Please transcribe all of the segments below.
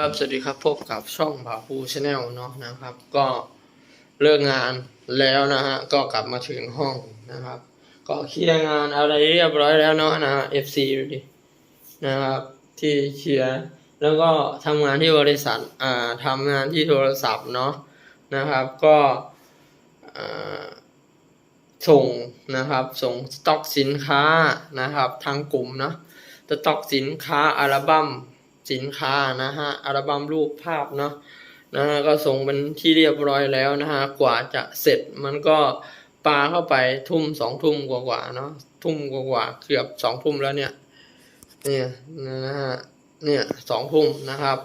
ครับสวัสดีครับพบกับช่องผาภูชาแนลเนาะนะครับ ก็เลิกงานแล้วนะฮะก็กลับมาถึงห้องนะครับ ก็เคลียร์งานอะไรเรียบร้อยแล้วเนาะนะฮะ FC ดูดินะครับ ที่เคลียร์แล้วก็ทำงานที่บริษัทอ่าทำงานที่โทรศัพท์เนาะนะครับ ก็ส่งนะครับส่งสต็อกสินค้านะครับ ทางกลุ่มเนาะสต็อกสินค้าอัลบั้ม สินค้านะฮะอัลบั้มรูปภาพเนาะนะฮะก็ส่งเป็นที่เรียบร้อยแล้วนะฮะกว่าจะเสร็จมันก็ปาเข้าไปทุ่มสองทุ่มกว่าๆเนาะทุ่มกว่าๆเกือบสองทุ่มแล้วเนี่ยเนี่ยนะฮะเนี่ยสองทุ่มนะครับ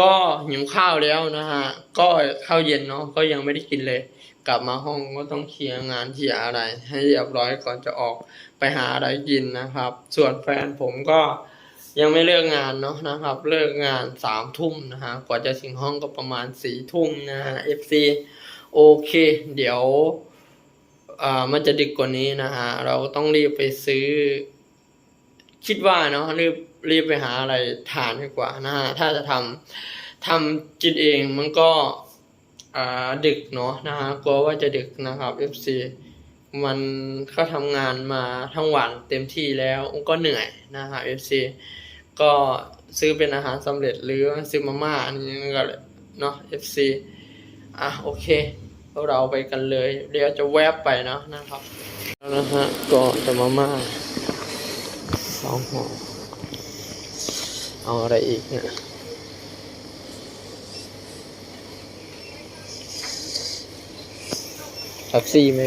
ก็หิวข้าวแล้วนะฮะก็ข้าวเย็นเนาะก็ยังไม่ได้กินเลย กลับมาห้องก็ต้องเคลียร์งานเคลียร์อะไร ให้เรียบร้อยก่อนจะออกไปหาอะไรกินนะครับ ส่วนแฟนผมก็ ยังไม่เลิกงานเนาะนะครับ เลิกงานสามทุ่มนะฮะกว่าจะถึงห้องก็ประมาณสี่ทุ่มนะฮะ FC โอเค เดี๋ยวอ่ามันจะดึกกว่านี้นะฮะ เราต้องรีบไปซื้อ คิดว่าเนาะรีบรีบไปหาอะไรทานดีกว่านะฮะ ถ้าจะทำทำกินเองมันก็อ่าดึกเนาะนะฮะกลัวว่าจะดึกนะครับ FC มันก็ทำงานมาทั้งวันเต็มที่แล้วก็เหนื่อยนะฮะ FC ก็ซื้อเป็นอาหารสำเร็จหรือซื้อมาม่าอันนี้ก็เนาะ FC อะโอเคเราไปกันเลย เดี๋ยวจะแวบไปเนาะนะครับแล้วนะฮะก็จะมาม่าสองห่อเอาอะไรอีกเนี่ยแท็กซี่ไหม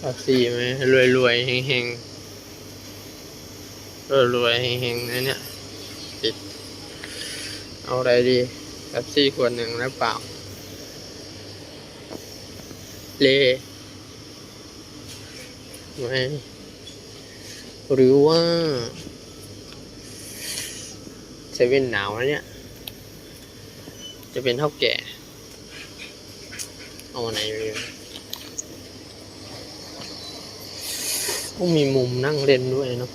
เอาสี่ไหมรวยรวยๆเฮงเฮงรวยรวยเฮงเฮงๆนะเนี่ยติด เอาอะไรดีแบบสี่ขวดหนึ่งแล้วเปล่า เลไหมหรือว่าเซเว่นหนาวแล้วเนี่ย จะเป็นเท่าแก่ เอาอันไหนดี ก็มีมุมนั่งเล่นด้วยเนาะ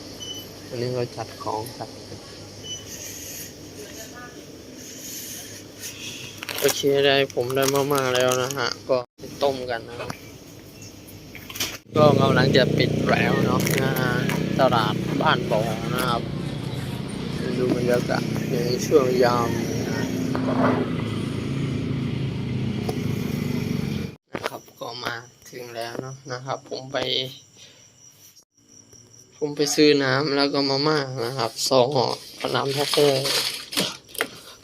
อันนี้เราจัดของจัดโอเคได้ผมได้มาม่าแล้วนะฮะ ก็ต้มกันนะครับก็กำลังจะปิดแล้วเนาะนะฮะตลาดบ้านบองนะครับ ดูบรรยากาศในช่วงยามนะครับก็มาถึงแล้วเนาะนะครับ ผมไป ผมไปซื้อน้ำแล้วก็มาม่านะครับสองห่อเอาน้ำแพ็คเกอร์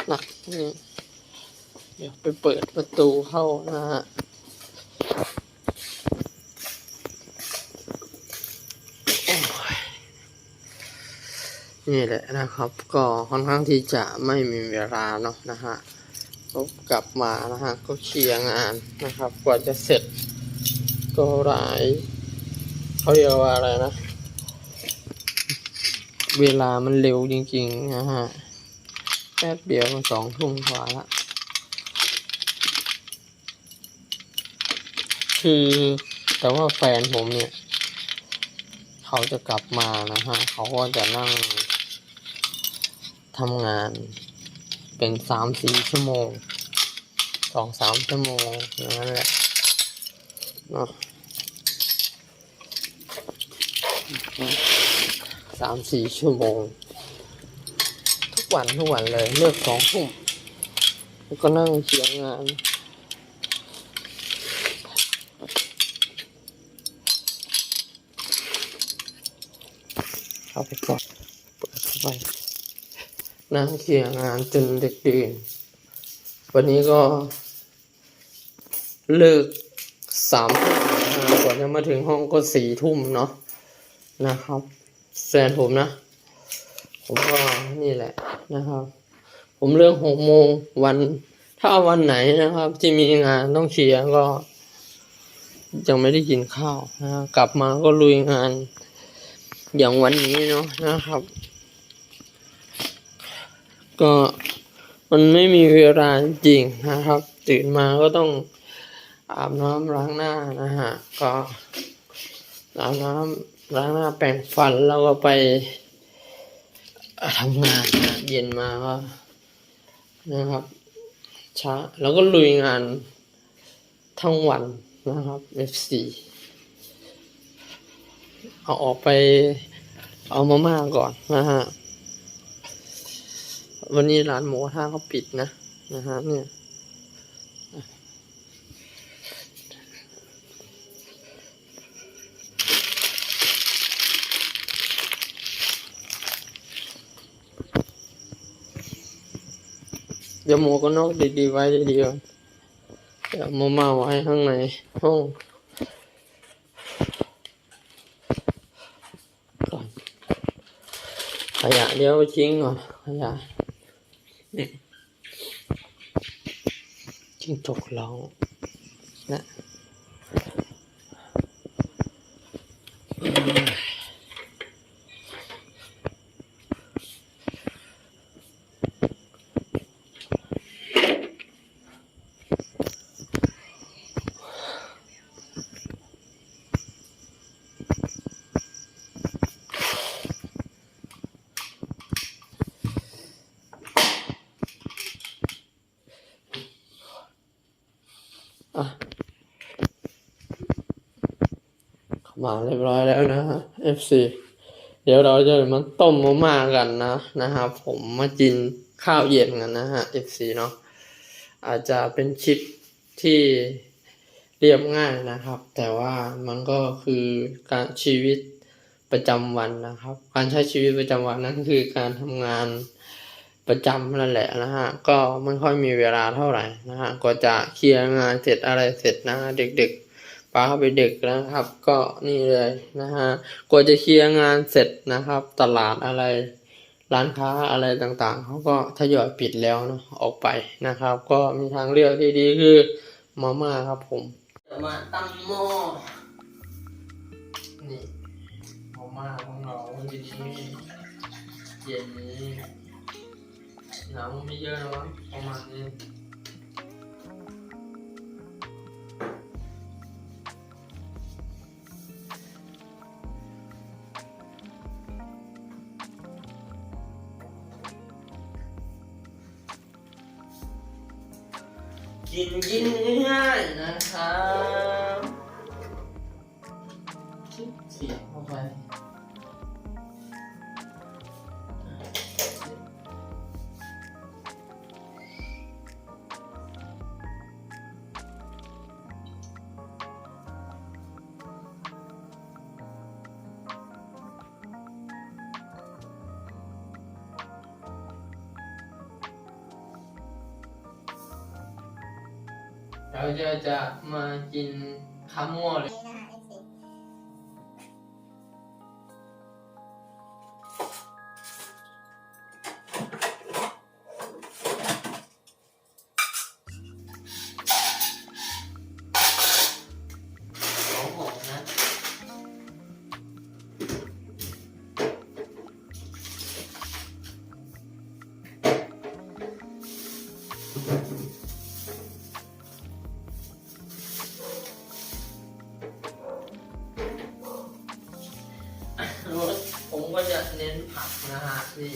หนักนี่เดี๋ยวไปเปิดประตูเข้านะฮะนี่แหละนะครับ ก็ค่อนข้างที่จะไม่มีเวลาเนาะนะฮะก็กลับมานะฮะก็เคลียร์งานนะครับ กว่าจะเสร็จก็หลายเขาเรียกว่าอะไรนะ เวลามันเร็วจริงๆนะฮะแป๊บเดียวก็สองทุ่มกว่าละคือแต่ว่าแฟนผมเนี่ย เขาจะกลับมานะฮะ เขาก็จะนั่งทำงานเป็นสามสี่ชั่วโมงสองสามชั่วโมงอย่างนั้นแหละเนาะ สามสี่ชั่วโมง ทุกวันทุกวันเลยเลิกสองทุ่มแล้วก็นั่งเขียนงานเข้าไปก่อนเปิดเข้าไปนั่งเขียนงานจนเด็กดื่นวันนี้ก็ เลิกสามทุ่มนะกว่าจะมาถึงห้องก็สี่ทุ่มเนาะนะครับ แฟนผมนะ ผมก็นี่แหละนะครับ ผมเลิกหกโมงวัน ถ้าวันไหนนะครับ ที่มีงานต้องเคลียร์ก็ ยังไม่ได้กินข้าวนะกลับมาก็ลุยงาน อย่างวันนี้เนาะนะครับ ก็มันไม่มีเวลาจริงนะครับ ตื่นมาก็ต้องอาบน้ำล้างหน้านะฮะก็อาบน้ำ ล้างหน้าแปรงฟันแล้วก็ไปทำงานนะเย็นมาก็นะครับช้าแล้วก็ลุยงานทั้งวันนะครับ F4 เอาออกไปเอามาม่าก่อนนะฮะ วันนี้ร้านหมูกระทะเขาปิดนะนะฮะเนี่ย เดี๋ยวหมูก็นอกดีๆไว้ดีๆก่อนเดี๋ยวมามาไว้ข้างในห้องก่อนขยะเดี๋ยวไปทิ้งก่อนขยะจิ้งจกร้องนะ มาเรียบร้อยแล้วนะฮะ FC เดี๋ยวเราจะมาต้มมาม่ากันนะนะครับผมมากินข้าวเย็นกันนะฮะ FC เนาะอาจจะเป็นคลิปที่เรียบง่ายนะครับ แต่ว่ามันก็คือการชีวิตประจำวันนะครับ การใช้ชีวิตประจำวันนั้นคือการทำงานประจำนั่นแหละนะฮะ ก็ไม่ค่อยมีเวลาเท่าไหร่นะฮะก็จะเคลียร์งานเสร็จอะไรเสร็จนะเด็กๆ ป้าเข้าไปเด็กนะครับ ก็นี่เลยนะฮะกว่าจะเคลียร์งานเสร็จนะครับ ตลาดอะไร ร้านค้าอะไรต่างๆเขาก็ทยอยปิดแล้วเนาะออกไปนะครับ ก็มีทางเลือกที่ดีคือมาม่าครับผมจะมาตั้งหม้อนี่มาม่าของเราวันนี้เย็นนี้น้ำไม่เยอะนะวะประมาณนี้ กินกินง่ายๆนะครับคิดเสียงเข้าไป เราจะจะมากินข้าวมั่วเลย เน้นผักนะฮะนี่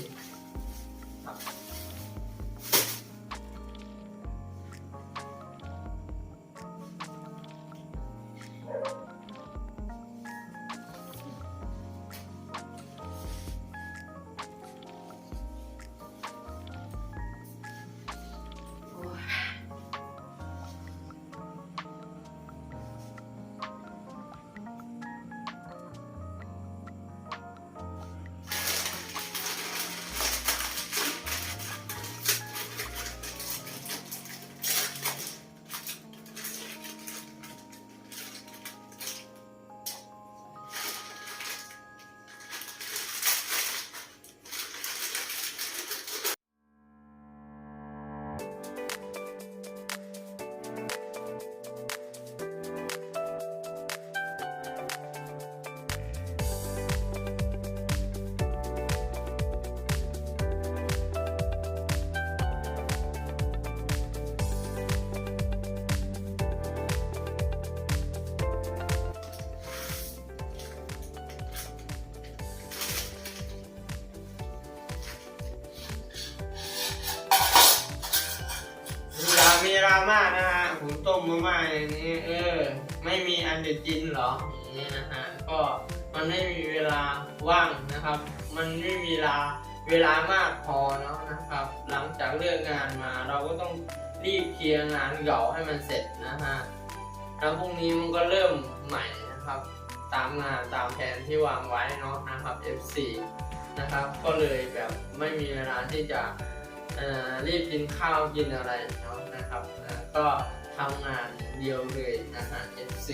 มากนะฮะผมต้มมาม่าอย่างนี้ เออ ไม่มีอันเด็ดกินหรออย่างนี้นะฮะก็มันไม่มีเวลาว่างนะครับ มันไม่มีเวลาเวลามากพอเนาะนะครับ หลังจากเลิกงานมา เราก็ต้องรีบเคลียร์งานเก่าให้มันเสร็จนะฮะแล้วพรุ่งนี้มันก็เริ่มใหม่นะครับ ตามงานตามแผนที่วางไว้เนาะนะครับ F4 นะครับ ก็เลยแบบไม่มีเวลาที่จะรีบกินข้าวกินอะไรเนาะ ก็ทำงานเดียวเลยนะฮะ F4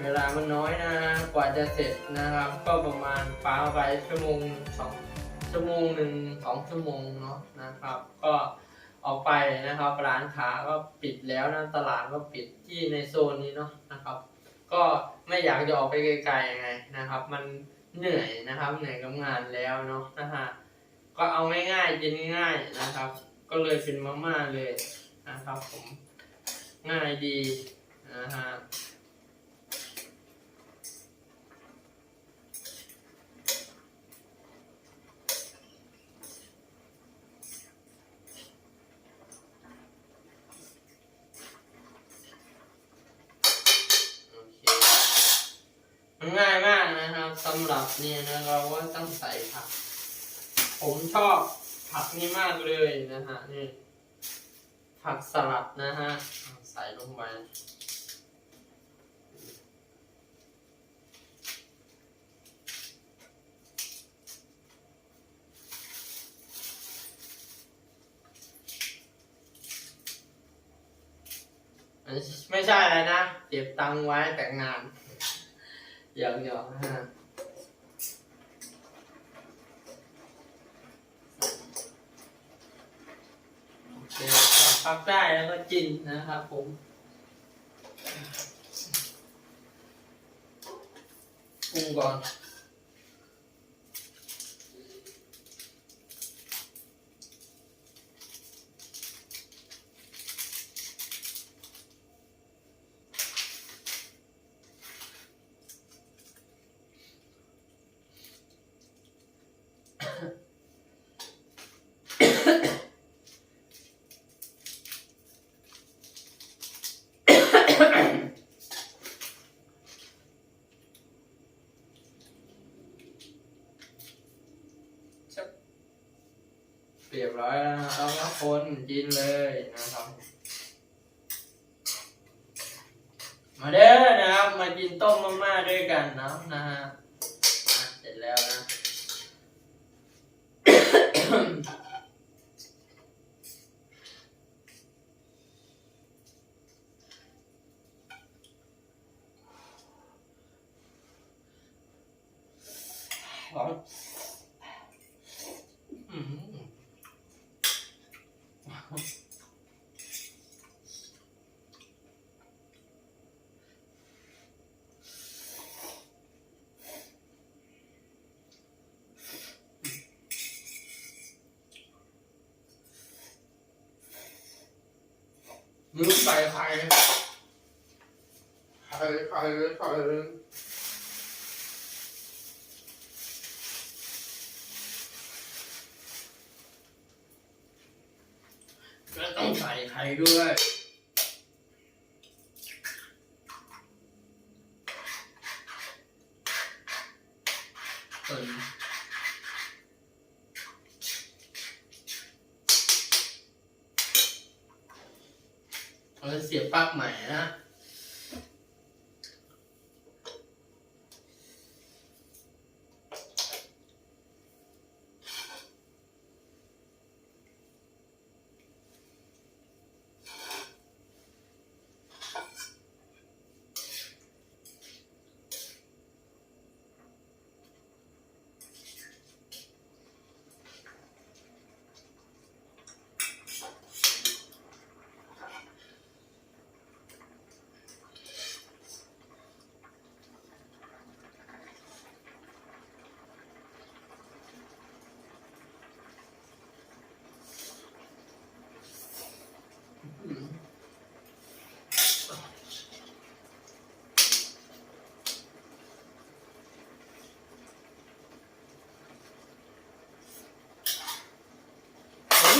เวลามันน้อยนะกว่าจะเสร็จนะครับ ก็ประมาณป้าไปชั่วโมงสองชั่วโมงหนึ่งสองชั่วโมงเนาะนะครับ ก็ออกไปนะครับร้านค้าก็ปิดแล้วนะตลาดก็ปิดที่ในโซนนี้เนาะนะครับ ก็ไม่อยากจะออกไปไกลๆไงนะครับ มันเหนื่อยนะครับเหนื่อยกับงานแล้วเนาะนะฮะก็เอาง่ายๆกินง่ายๆนะครับ ก็เลยเป็นมาม่าเลย นะครับผมง่ายดีนะฮะมันง่ายมากนะครับสำหรับเนี่ยนะเราก็ต้องใส่ผัก ผมชอบผักนี่มากเลยนะฮะนี่ ผักสลัดนะฮะ ใส่ลงไปไม่ใช่อะไรนะ เก็บตังไว้แต่งงานเดี๋ยวเดี๋ยวนะฮะ โอเค พักได้แล้วก็กินนะครับผมปรุงก่อน เรียบร้อยแล้วนะเราก็ คนกินเลยนะครับ มาเด้อนะครับ มากินต้มมาม่าด้วยกันนะนะฮะเสร็จแล้วนะ ร้อนอืม ลืมใส่ไข่ไข่ไข่ไข่ก็ต้องใส่ไข่ด้วยส่วนเรา เสียบปลั๊กใหม่นะ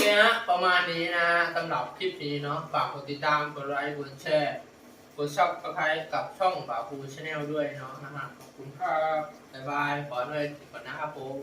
อ ฮะประมาณนี้นะสำหรับคลิปนี้เนาะฝากกดติดตามกดไลค์กดแชร์กดซับสไครต์กับช่องบ่าวภูชาแนลด้วยเนาะนะฮะขอบคุณครับบ๊ายบายขอด้วยก่อนนะครับผม